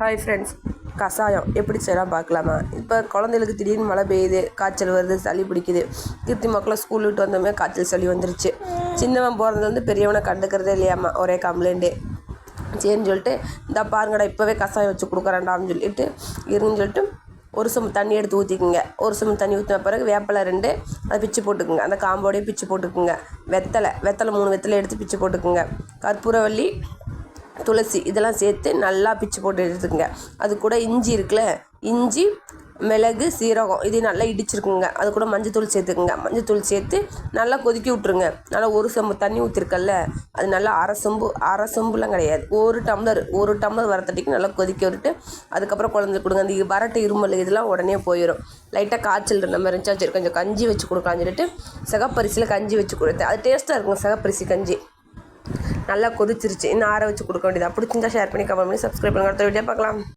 Hi friends கஷாயம் எப்படி செய்யலாம் பார்க்கலாமா? இப்போ குழந்தைகளுக்கு திடீர்னு மழை பெய்யுது காய்ச்சல் வருது சளி பிடிக்குது. கீர்த்தி மக்களை ஸ்கூல் விட்டு வந்தோமே காய்ச்சல் சளி வந்துருச்சு. சின்னவன் போகிறது வந்து பெரியவனை கண்டுக்கிறதே இல்லையாம்மா ஒரே கம்ப்ளைண்ட்டு சரின்னு சொல்லிட்டு இந்த பாருங்கடா இப்போவே கஷாயம் வச்சு கொடுக்குறேன்டான்னு சொல்லிட்டு இருன்னு சொல்லிட்டு ஒரு சும் தண்ணி எடுத்து ஊற்றிக்குங்க ஒரு சும் தண்ணி ஊற்றின பிறகு வேப்பிலை ரெண்டு அதை பிச்சு போட்டுக்குங்க. அந்த காம்போடையும் பிச்சு போட்டுக்குங்க. வெத்தலை வெத்தலை மூணு வெத்தலை எடுத்து பிச்சு போட்டுக்குங்க. கற்பூரவள்ளி துளசி இதெல்லாம் சேர்த்து நல்லா பிச்சு போட்டு எடுத்துக்கங்க. அது கூட இஞ்சி இருக்குல்ல இஞ்சி மிளகு சீரகம் இதையும் நல்லா இடிச்சிருக்குங்க. அது கூட மஞ்சத்தூள் சேர்த்துக்குங்க. மஞ்சத்தூள் சேர்த்து நல்லா கொதிக்க விட்ருங்க நல்லா ஒரு செம்பு தண்ணி ஊற்றிருக்கல்ல அது நல்லா அரை சொம்பு அரை சொம்புலாம் கிடையாது. ஒரு டம்ளர் ஒரு டம்ளர் வரத்தட்டிக்கு நல்லா கொதிக்க விட்டுட்டு அதுக்கப்புறம் குழந்தை கொடுங்க. அந்த வரட்டு இருமல் இதெல்லாம் உடனே போயிடும் லைட்டாக காய்ச்சல் இருந்த மாதிரி இருந்துச்சா. சரி கொஞ்சம் கஞ்சி வச்சு கொடுக்கலாம்னு சொல்லிட்டு சிகப்பரிசியில் கஞ்சி வச்சு கொடுத்தேன். அது டேஸ்ட்டாக இருக்குங்க சிகப்பரிசி கஞ்சி. நல்லா கொதிச்சிருச்சு. இன்னும் ஆற வச்சு கொடுக்க வேண்டியது. பிடிச்சிருந்தா ஷேர் பண்ணி கமெண்ட் பண்ணி சப்ஸ்கிரைப் பண்ணுங்க. அடுத்த வீடியோ பார்க்கலாம்.